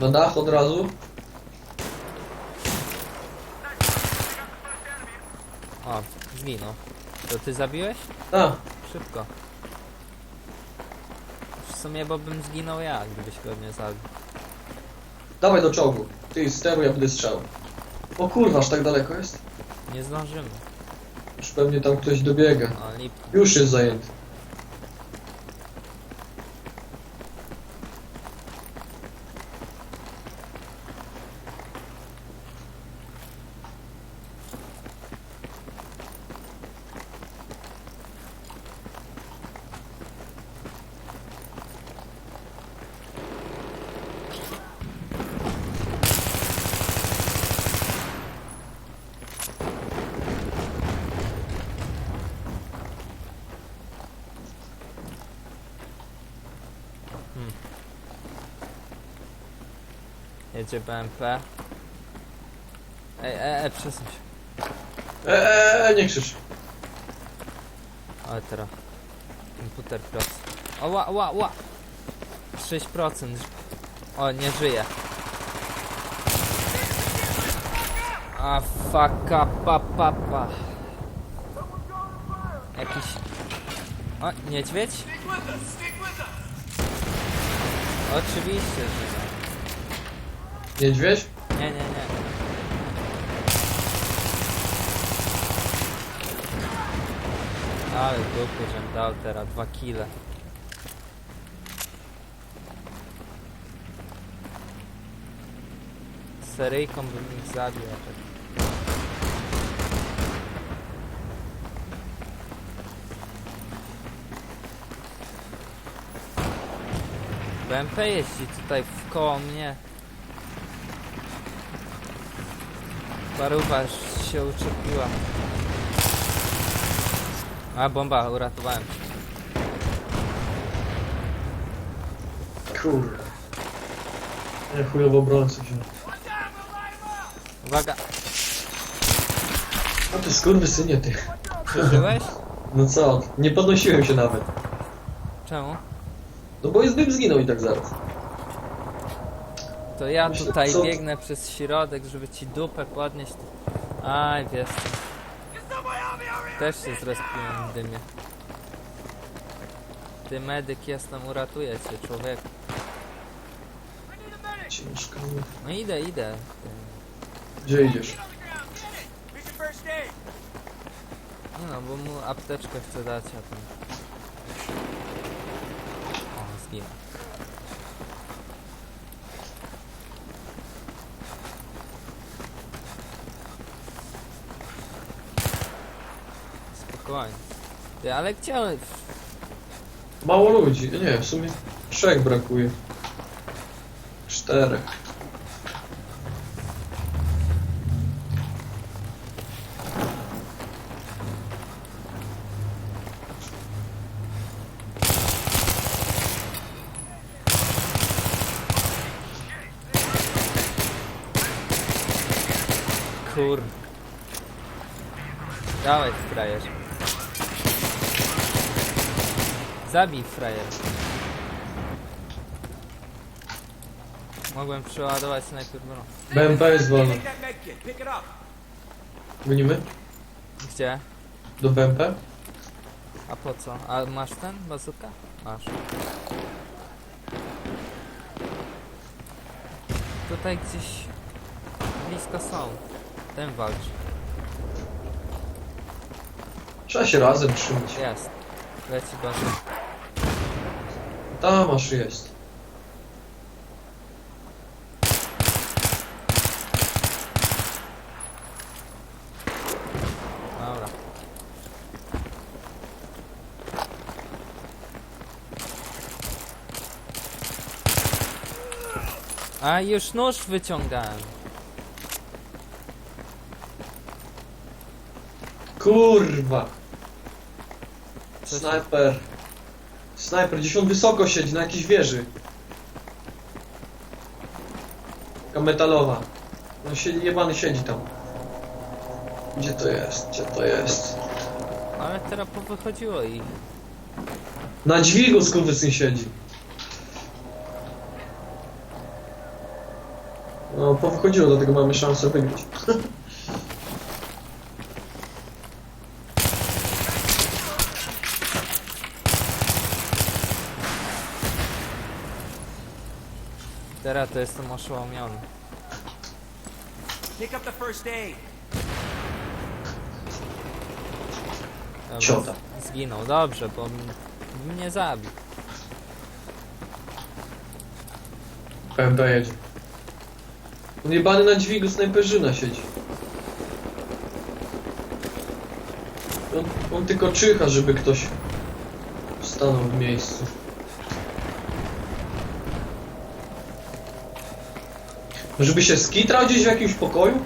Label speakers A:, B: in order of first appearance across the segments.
A: Na dach od razu.
B: O, zginął. To ty zabiłeś?
A: A,
B: Szybko. W sumie, bo bym zginął ja, gdybyś go nie zabił.
A: dawaj do czołgu. Ty steruj, ja będę strzał. O kurwa, aż tak daleko jest?
B: Nie zdążymy.
A: Już pewnie tam ktoś dobiega.
B: O, lip.
A: Już jest zajęty.
B: Jedzie BMP. Ej, ej, ej, przesuń się.
A: Eee, nie krzycz.
B: Ale teraz. Komputer pracy. O, ła, ła, ła! 6%. O, nie żyje. A faka pa pa pa. Jakiś... O, niedźwiedź? Oczywiście, że nie.
A: Niedźwiedź?
B: Nie, nie, nie. Ale dupy, żem dał teraz dwa kile. Seryjką bym ich zabił, a tak. BMP jeździ tutaj w koło mnie. Paruwa się uczepiła. A, bomba, uratowałem.
A: Kurwa. Nie chujowo obrońcy wziął.
B: Uwaga,
A: A ty skurwysynie ty.
B: przeżyłeś?
A: No co? Nie podnosiłem się nawet.
B: Czemu?
A: No bo jest bym zginął i tak zaraz.
B: To ja tutaj biegnę przez środek, żeby ci dupę podnieść. Aj, wiesz. Też się zrespiłem w dymie. Ty medyk jestem, uratuję cię, człowieku.
A: Ciężko.
B: No idę, idę.
A: Gdzie idziesz?
B: Nie no, bo mu apteczkę chcę dać, a ten... O, zginął. Spokojnie. Ty, ale on...
A: Mało ludzi. Nie, w sumie trzech brakuje. Czterech.
B: Kur... Dawaj, frajer. Zabij, frajer. Mogłem przeładować najpierw broń.
A: BMP jest wolny. Gonimy?
B: Gdzie?
A: Do BMP?
B: A po co? A masz ten? Bazuka? Masz. Tutaj gdzieś blisko są. Ten walczy.
A: Trzeba się razem trzymać.
B: Jest. Leci bazuka.
A: Tam aż jest.
B: Dobra. A już nóż wyciągałem.
A: Kurwa! Snajper. Snajper, gdzieś on wysoko siedzi, na jakiejś wieży. Taka metalowa. No siedzi, jebany siedzi tam. Gdzie to jest? Gdzie to jest?
B: Ale teraz powychodziło i
A: Na dźwigu skurwysyn siedzi. No, powychodziło, dlatego mamy szansę wygrać.
B: Teraz to jestem oszołomiony.
C: Pick up the first aid.
B: Dobra,
A: Ciota.
B: z- Zginął, dobrze, bo m- mnie zabił.
A: PMP jedzie. On jebany na dźwigu snajperzyna siedzi. On, on tylko czyha, żeby ktoś stanął w miejscu. Żeby się skitrał gdzieś w jakimś pokoju?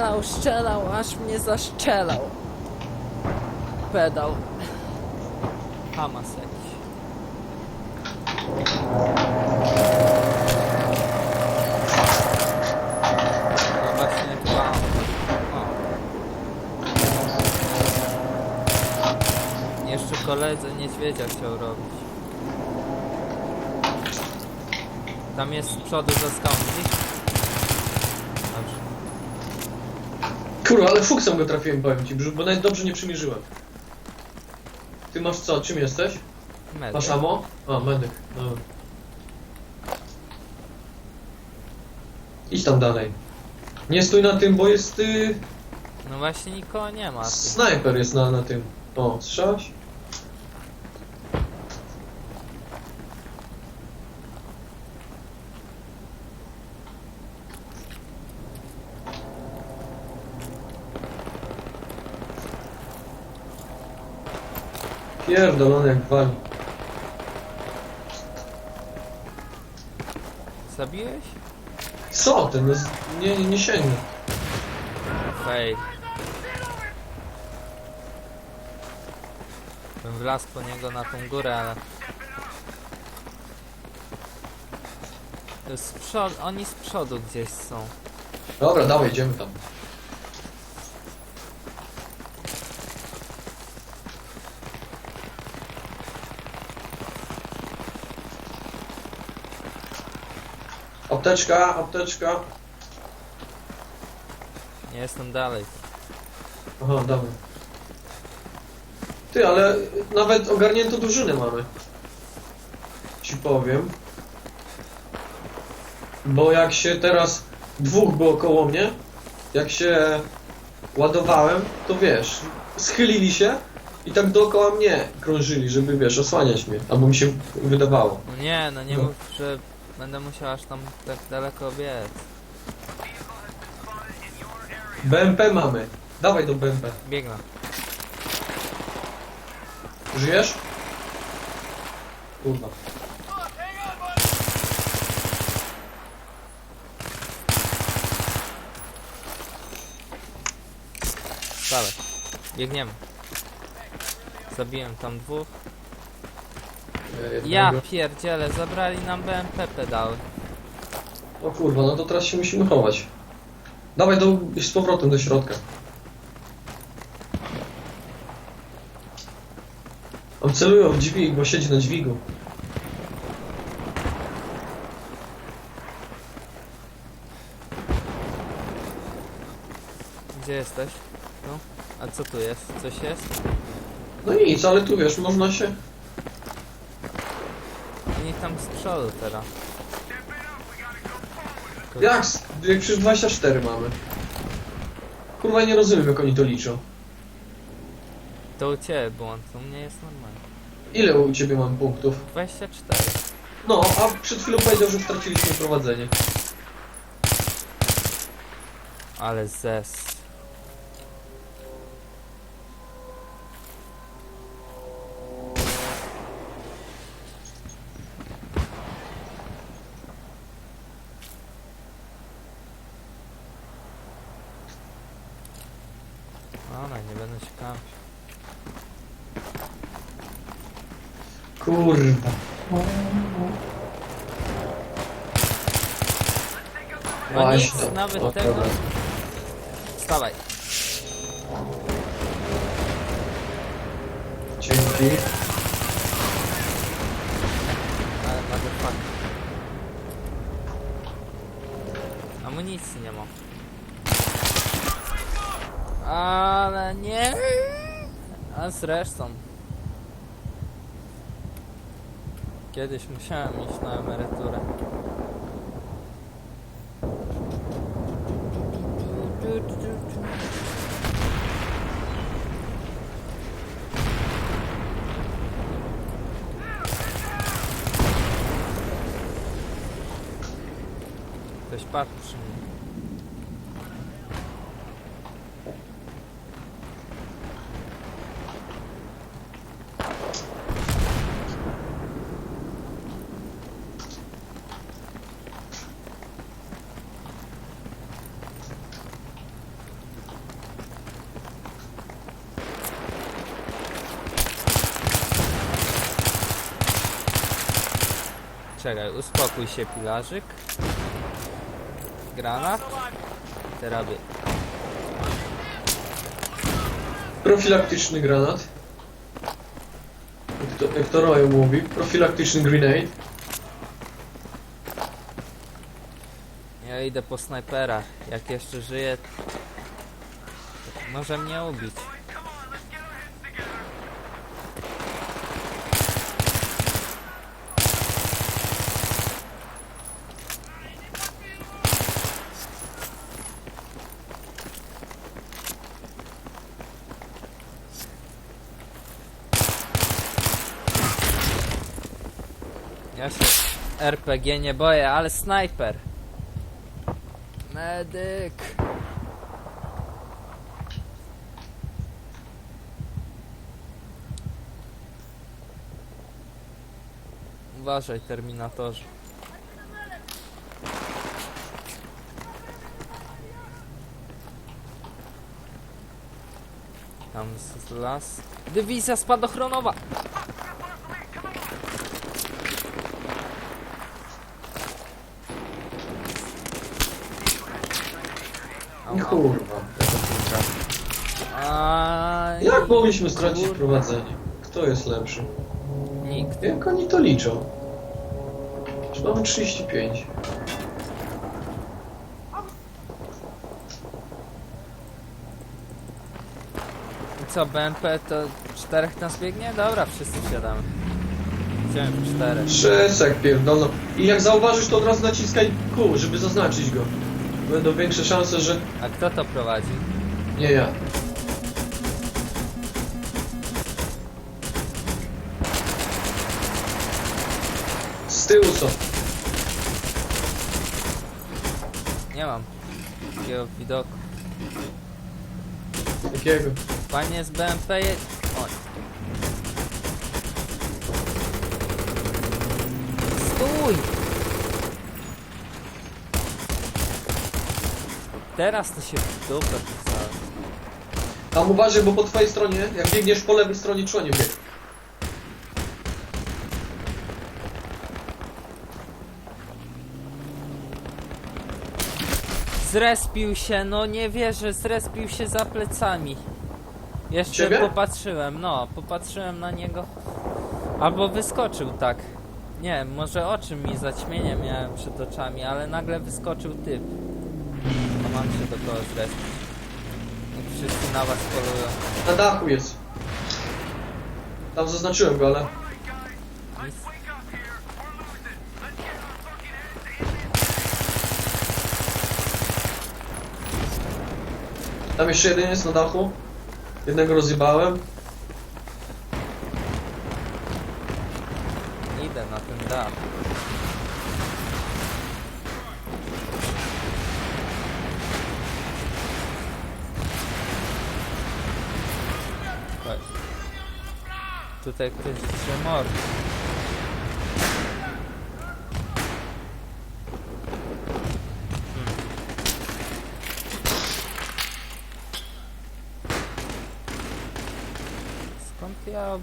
B: Strzelał, strzelał, aż mnie zaszczelał. Pedał. Hamas jakiś. No właśnie chyba... O. Jeszcze niedźwiedzia chciał robić. Tam jest z przodu za? Dobrze.
A: Kurwa, ale fuksem go trafiłem, powiem ci, bo nawet dobrze nie przymierzyłem. Ty masz co? Czym jesteś?
B: Medyk.
A: Masz amo? A, medyk. Dobra. Idź tam dalej. Nie stój na tym, bo jest y,
B: No właśnie nikogo nie ma.
A: snajper jest na, na tym. O, słyszałeś? Pierdolony jak wali.
B: Zabiłeś?
A: Co ty? No, z- nie, nie, nie sięgnę.
B: Fail. Bym wlazł po niego na tą górę, ale... Jest z przodu, oni z przodu gdzieś są.
A: Dobra, dawaj, idziemy tam. Apteczka, apteczka.
B: Nie jestem dalej.
A: Aha, dawaj. Ty, ale nawet ogarniętą drużynę mamy. Ci powiem. Bo jak się teraz dwóch było koło mnie, jak się ładowałem, to wiesz, schylili się i tak dookoła mnie krążyli, żeby wiesz, osłaniać mnie, albo mi się wydawało.
B: No nie, no nie
A: No.
B: mów, że będę musiał aż tam tak daleko biec.
A: BMP mamy. Dawaj do BMP.
B: Biegnę.
A: Żyjesz? Kurwa.
B: Dalej. Biegniemy. Zabiłem tam dwóch. Ja pierdzielę, zabrali nam BMP pedały.
A: O kurwa, no to teraz się musimy chować. Dawaj do, z powrotem do środka. On celuje w dźwig, bo siedzi na dźwigu.
B: Gdzie jesteś? Tu? A co tu jest? Coś jest?
A: No nic, ale tu wiesz, można się...
B: Z przodu teraz.
A: Jak? s- Jak przecież 24 mamy. Kurwa, nie rozumiem jak oni to liczą.
B: To u ciebie błąd, u mnie jest normalnie.
A: Ile u ciebie mam punktów?
B: 24.
A: No, a przed chwilą powiedział, że straciliśmy prowadzenie.
B: Ale zes. Ona, nie będę się kampił.
A: Kurwa.
B: No
A: Właśnie.
B: nic, nawet
A: O,
B: tego...
A: dobra.
B: Wstawaj.
A: Dzięki.
B: Ale motherfucker. Amunicji nie ma. Ale nie. A zresztą. Kiedyś musiałem iść na emeryturę. Ktoś patrzy mnie. Czekaj, uspokój się pilarzyk. Granat. Teraby.
A: Profilaktyczny granat. Jak to, jak to Roy mówi, profilaktyczny grenade.
B: Ja idę po snajpera. Jak jeszcze żyje, to może mnie ubić. Ja się RPG nie boję, ale snajper. Medyk. Uważaj, terminatorze. Tam z las. Dywizja spadochronowa!
A: Kurwa.
B: Aj,
A: Jak mogliśmy stracić
B: kurwa.
A: prowadzenie? Kto jest lepszy?
B: Nikt.
A: Jak oni to liczą? Już mamy 35.
B: I co, BMP to czterech nas biegnie? Dobra, wszyscy wsiadamy. Wziąłem czterech.
A: Trzesek pierdolno. I jak zauważysz, to od razu naciskaj Q, żeby zaznaczyć go. Będą większe szanse, że...
B: A kto to prowadzi?
A: Nie ja. Z tyłu są.
B: Nie mam takiego widoku.
A: Jakiego?
B: Panie z BMP je... O. Stój! Teraz to się w dupę pisałem.
A: Tam uważaj, bo po twojej stronie, jak biegniesz po lewej stronie, członie bieg.
B: Zrespił się, no nie wierzę, zrespił się za plecami. Jeszcze
A: Ciebie?
B: popatrzyłem, no, popatrzyłem na niego. Albo wyskoczył tak. Nie, może oczy mi zaćmienie miałem przed oczami, ale nagle wyskoczył typ. No mam się do kogo zrespić. Wszyscy na was polują.
A: Na dachu jest. Tam zaznaczyłem go, ale... Tam jeszcze jeden jest na dachu. Jednego rozjebałem.
B: Idę na ten dach. Tutaj ktoś drze mord. Skąd ja...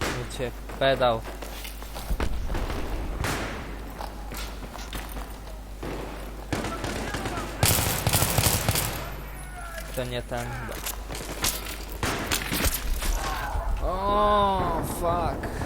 B: Wiecie, pedał. To nie ten. O, fuck.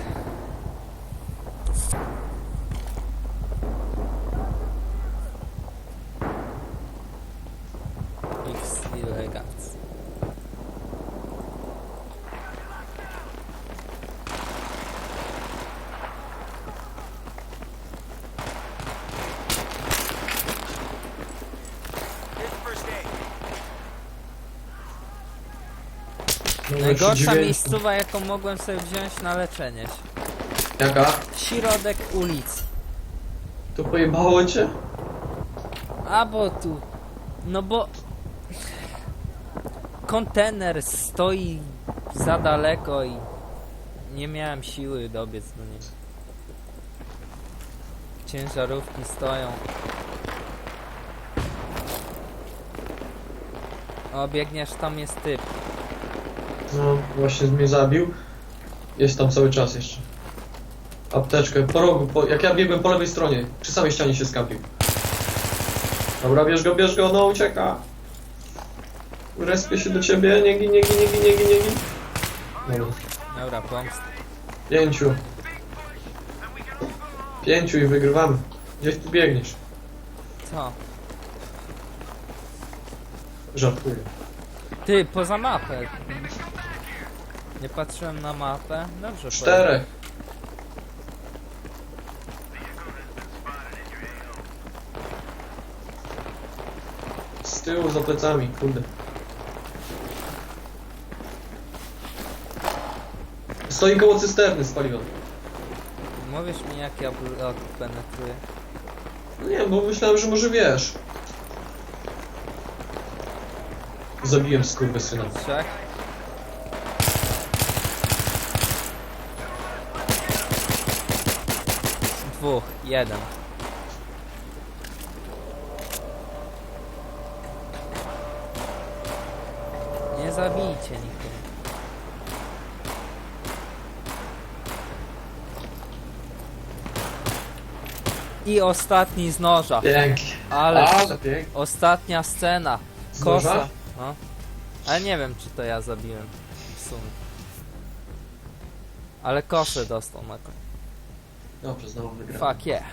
B: Najgorsza miejscowa, jaką mogłem sobie wziąć na leczenie się.
A: Jaka?
B: Środek ulicy.
A: To pojebało cię?
B: A bo tu. No bo. Kontener stoi za daleko i nie miałem siły dobiec do niego. Ciężarówki stoją. O, biegniesz, tam jest typ.
A: No, właśnie mnie zabił. Jest tam cały czas jeszcze. Apteczkę, po rogu, po, jak ja biegłem po lewej stronie, przy samej ścianie się skapił. Dobra, bierz go, bierz go, no ucieka. Respię się do ciebie, nie gin, nie gin, nie gin, nie gin, nie gin. Dobra,
B: Dobra, pomst.
A: pięciu. Pięciu i wygrywamy. Gdzieś tu biegniesz.
B: Co?
A: Żartuję.
B: Ty, poza mapę. Nie patrzyłem na mapę. Dobrze.
A: Czterech. Z tyłu, za plecami, kurde. Stoi koło cysterny z paliwem.
B: Mówisz mi jak ja blok penetruję.
A: No nie, bo myślałem, że może wiesz. Zabiłem skurwysyna.
B: Trzech? Dwóch, jeden. Nie zabijcie nikogo. I ostatni z noża.
A: Pięknie.
B: Ale
A: Ale pięknie.
B: ostatnia scena.
A: Z
B: Kosa.
A: noża?
B: No. Ale nie wiem, czy to ja zabiłem. W sumie. Ale kosę dostał na to.
A: Dobrze, znowu wygrałem.
B: Fuck yeah.